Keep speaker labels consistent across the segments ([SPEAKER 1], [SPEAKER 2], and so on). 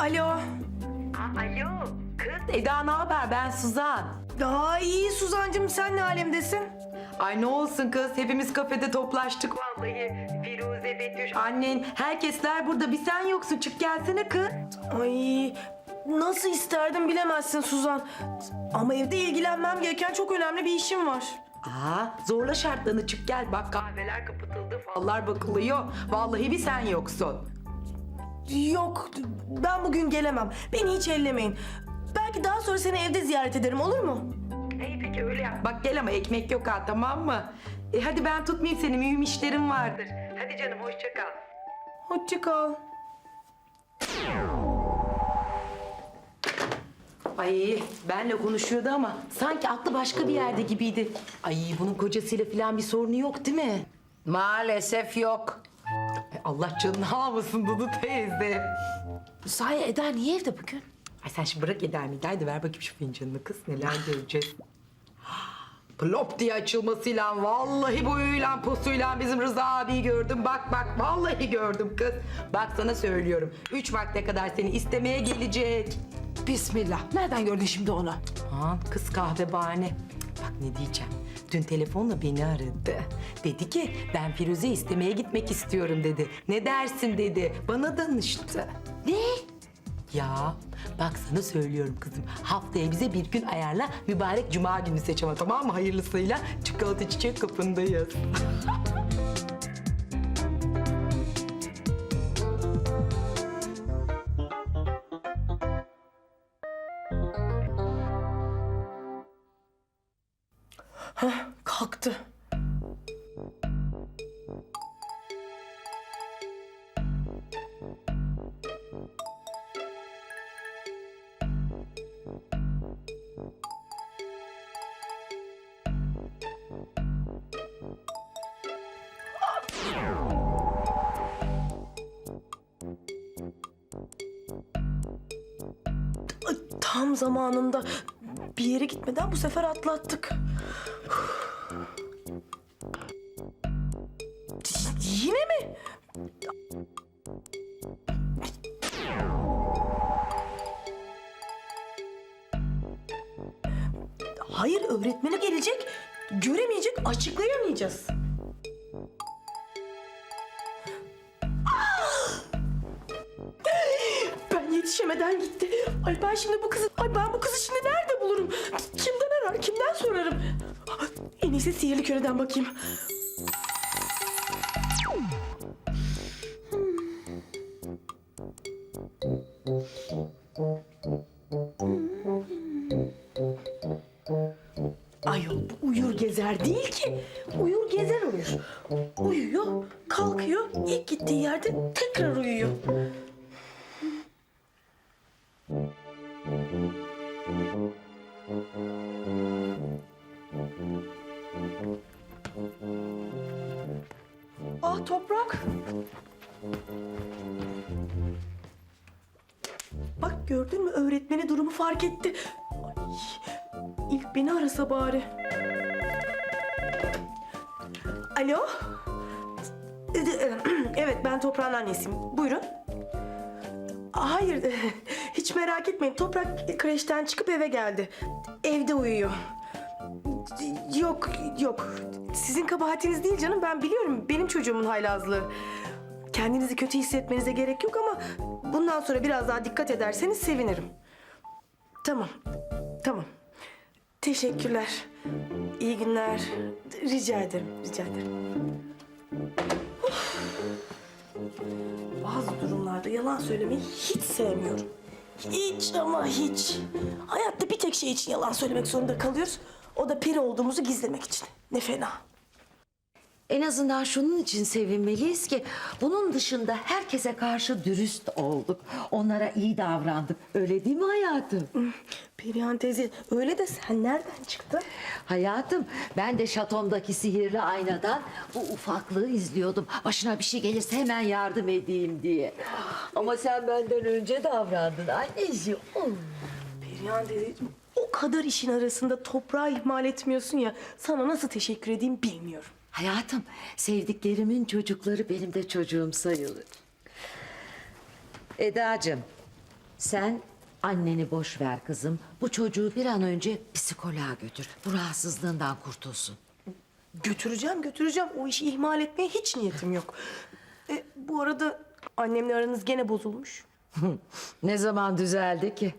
[SPEAKER 1] Alo.
[SPEAKER 2] Alo kız Eda ne haber ben Suzan.
[SPEAKER 1] Daha iyi Suzancığım sen ne alemdesin?
[SPEAKER 2] Ay ne olsun kız hepimiz kafede toplaştık. Vallahi Firuze, Betüş, annen herkesler burada bir sen yoksun çık gelsene kız.
[SPEAKER 1] Ay nasıl isterdim bilemezsin Suzan. Ama evde ilgilenmem gereken çok önemli bir işim var.
[SPEAKER 2] Aa zorla şartlarını çık gel bak kahveler kapatıldı fallar bakılıyor. Vallahi bir sen yoksun.
[SPEAKER 1] Yok ben bugün gelemem. Beni hiç ellemeyin. Belki daha sonra seni evde ziyaret ederim olur mu?
[SPEAKER 2] İyi peki öyle yap. Bak gel ama ekmek yok ha tamam mı? E, hadi ben tutmayayım seni mühim işlerim vardır. Hadi canım hoşça kal.
[SPEAKER 1] Hoşça kal.
[SPEAKER 2] Ay benle konuşuyordu ama sanki aklı başka bir yerde gibiydi. Ay bunun kocasıyla falan bir sorunu yok değil mi?
[SPEAKER 3] Maalesef yok.
[SPEAKER 2] Allah canını almasın Dudu teyze.
[SPEAKER 3] Sahi Eda niye evde bugün?
[SPEAKER 2] Ay sen şimdi bırak Eder Mider de ver bakayım şu fincanını kız neler göreceğiz. Plop diye açılmasıyla vallahi boyuyla posuyla bizim Rıza abiyi gördüm. Bak bak vallahi gördüm kız. Bak sana söylüyorum. Üç vakte kadar seni istemeye gelecek.
[SPEAKER 3] Bismillah. Nereden gördün şimdi onu?
[SPEAKER 2] Ha, kız kahve bahane. Bak ne diyeceğim. Dün telefonla beni aradı. Dedi ki ben Firuze istemeye gitmek istiyorum dedi. Ne dersin dedi. Bana danıştı.
[SPEAKER 3] Ne?
[SPEAKER 2] Ya bak sana söylüyorum kızım. Haftaya bize bir gün ayarla. Mübarek cuma günü seç ama tamam mı? Hayırlısıyla çikolata çiçek kapındayız.
[SPEAKER 1] Kalktı. Ay, Tam zamanında bir yere gitmeden bu sefer atlattık. Yine mi? Hayır öğretmeni gelecek. Göremeyecek, açıklayamayacağız. Yetişemeden gitti. Ay ben şimdi bu kızı, ay ben bu kızı şimdi nerede bulurum? Kimden arar, kimden sorarım? En iyisi sihirli küreden bakayım. Ayol bu uyur gezer değil ki. Uyur gezer uyur. Gördün mü öğretmeni durumu fark etti. Ay, ilk beni arasa bari. Alo? Evet ben toprağın annesiyim. Buyurun. Hayır hiç merak etmeyin. Toprak kreşten çıkıp eve geldi. Evde uyuyor. Yok yok. Sizin kabahatiniz değil canım. Ben biliyorum benim çocuğumun haylazlığı. Kendinizi kötü hissetmenize gerek yok ama bundan sonra biraz daha dikkat ederseniz sevinirim. Tamam. Tamam. Teşekkürler. İyi günler. Rica ederim. Rica ederim. Bazı durumlarda yalan söylemeyi hiç sevmiyorum. Hiç ama hiç. Hayatta bir tek şey için yalan söylemek zorunda kalıyoruz. O da peri olduğumuzu gizlemek için. Ne fena.
[SPEAKER 4] En azından şunun için sevinmeliyiz ki bunun dışında herkese karşı dürüst olduk. Onlara iyi davrandık. Öyle değil mi hayatım?
[SPEAKER 1] Perihan teyze öyle de sen nereden çıktın?
[SPEAKER 4] Hayatım ben de şatomdaki sihirli aynadan bu ufaklığı izliyordum. Başına bir şey gelirse hemen yardım edeyim diye. Ama sen benden önce davrandın anneciğim. Oh.
[SPEAKER 1] Perihan teyzeciğim o kadar işin arasında toprağı ihmal etmiyorsun ya. Sana nasıl teşekkür edeyim bilmiyorum.
[SPEAKER 4] Hayatım sevdiklerimin çocukları benim de çocuğum sayılır. Edacığım Sen anneni boş ver kızım. Bu çocuğu bir an önce psikoloğa götür. Bu rahatsızlığından kurtulsun.
[SPEAKER 1] Götüreceğim götüreceğim. O işi ihmal etmeye hiç niyetim yok. E, bu arada annemle aranız gene bozulmuş.
[SPEAKER 4] Ne zaman düzeldi ki?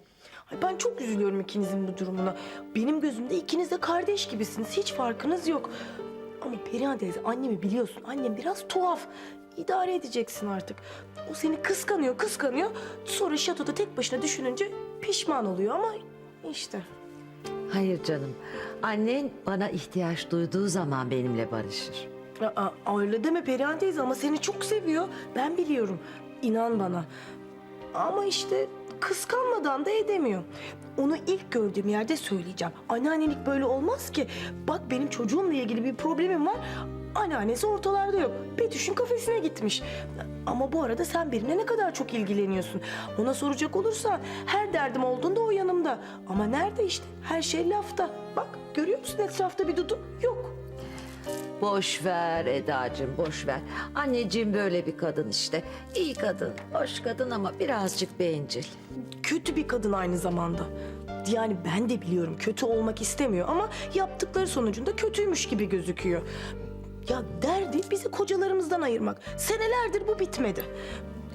[SPEAKER 1] Ay ben çok üzülüyorum ikinizin bu durumuna. Benim gözümde ikiniz de kardeş gibisiniz. Hiç farkınız yok. Ama Perihan teyze annemi biliyorsun. Annem biraz tuhaf. İdare edeceksin artık. O seni kıskanıyor, kıskanıyor. Sonra şatoda tek başına düşününce pişman oluyor ama işte.
[SPEAKER 4] Hayır canım. Annen bana ihtiyaç duyduğu zaman benimle barışır.
[SPEAKER 1] Aa, öyle deme Perihan teyze ama seni çok seviyor. Ben biliyorum. İnan bana. Ama işte kıskanmadan da edemiyor. Onu ilk gördüğüm yerde söyleyeceğim. Anneannelik böyle olmaz ki. Bak benim çocuğumla ilgili bir problemim var. Anneannesi ortalarda yok. Betüş'ün kafesine gitmiş. Ama bu arada sen birine ne kadar çok ilgileniyorsun. Ona soracak olursan her derdim olduğunda o yanımda. Ama nerede işte? Her şey lafta. Bak görüyor musun etrafta bir dudu? Yok.
[SPEAKER 4] Boş ver Eda'cığım boş ver. Anneciğim böyle bir kadın işte. İyi kadın, hoş kadın ama birazcık bencil.
[SPEAKER 1] kötü bir kadın aynı zamanda. Yani ben de biliyorum kötü olmak istemiyor ama yaptıkları sonucunda kötüymüş gibi gözüküyor. Ya derdi bizi kocalarımızdan ayırmak. Senelerdir bu bitmedi.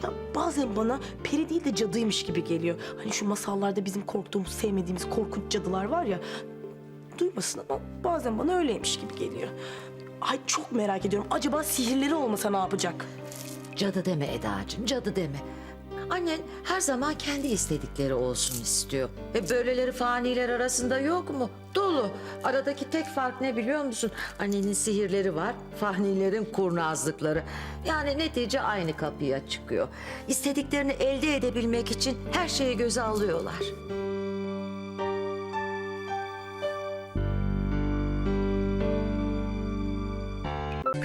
[SPEAKER 1] Ya bazen bana peri değil de cadıymış gibi geliyor. Hani şu masallarda bizim korktuğumuz, sevmediğimiz korkunç cadılar var ya. Duymasın ama bazen bana öyleymiş gibi geliyor. Ay çok merak ediyorum. Acaba sihirleri olmasa ne yapacak?
[SPEAKER 4] Cadı deme Eda'cığım, cadı deme. Annen her zaman kendi istedikleri olsun istiyor. E böyleleri faniler arasında yok mu? Dolu. Aradaki tek fark ne biliyor musun? Annenin sihirleri var, fanilerin kurnazlıkları. Yani netice aynı kapıya çıkıyor. İstediklerini elde edebilmek için her şeyi göze alıyorlar.